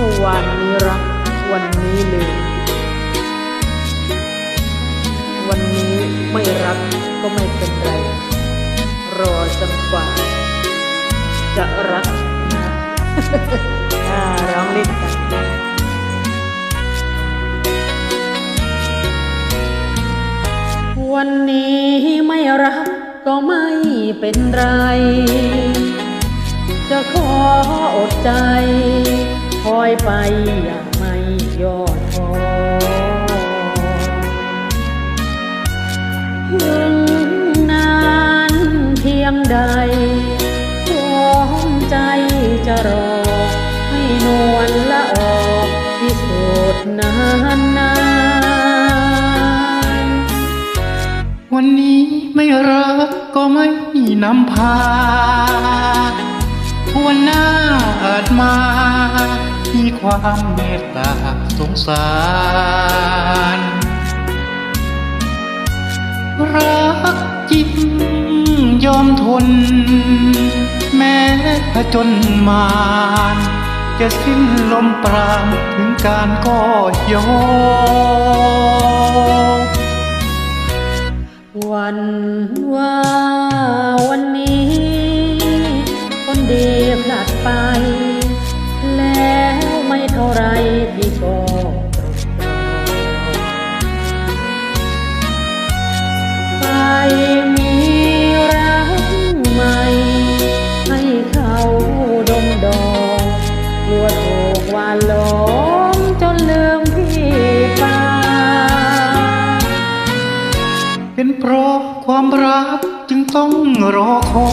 ื่อวานนี้รัก วันนี้ลืม วันนี้ไม่รักก็ไม่เป็นไร รอจนกว่า จะรักนะร้องเล่นกันวันนี้ไม่รักก็ไม่เป็นไร จะขออดใจ คอยไปอย่างไม่ย่อท้อถึงนานเพียงใดพร้อมใจจะรอ ให้นวลละออกพิสูจน์นานนานวันนี้ไม่รักก็ไม่นำพาวันหน้าอาจมา ความเมตตาสงสาร รักจริงยอมทน แม้ผจญมารจะสิ้นลมปราณถึงการก็ยอมวันว่าวันนี้ คนดีพลัดไป เป็นเพราะความรักจึงต้องรอคอ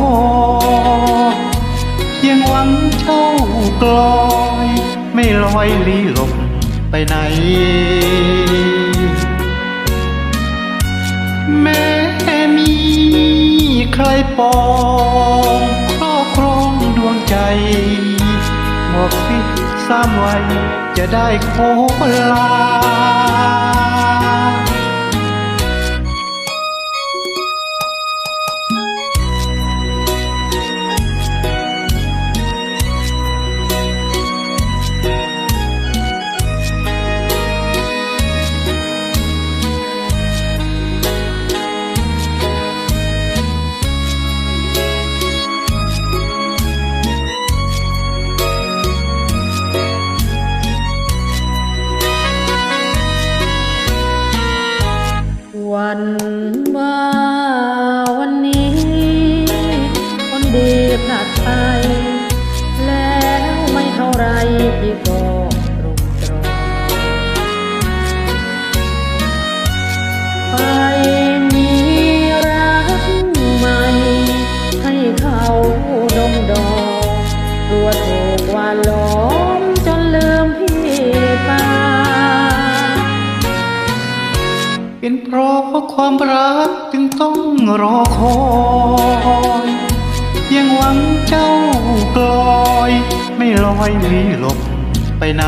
ยเพียงหวังเช่ากลอย ไม่ลอยลีหลบไปไหน แม้มีใครปองครอบครองดวงใจบอกสิสามวัยจะได้ขอลา วัน เป็นเพราะความรักจึงต้องรอคอยยังหวังเจ้ากลอย ไม่ลอยลีหลบไปไหน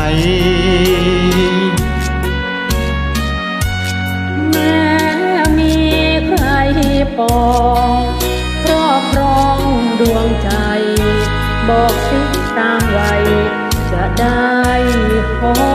แม้มีใครปองครอบครองดวงใจ บอกสิตามไว้จะได้ขอ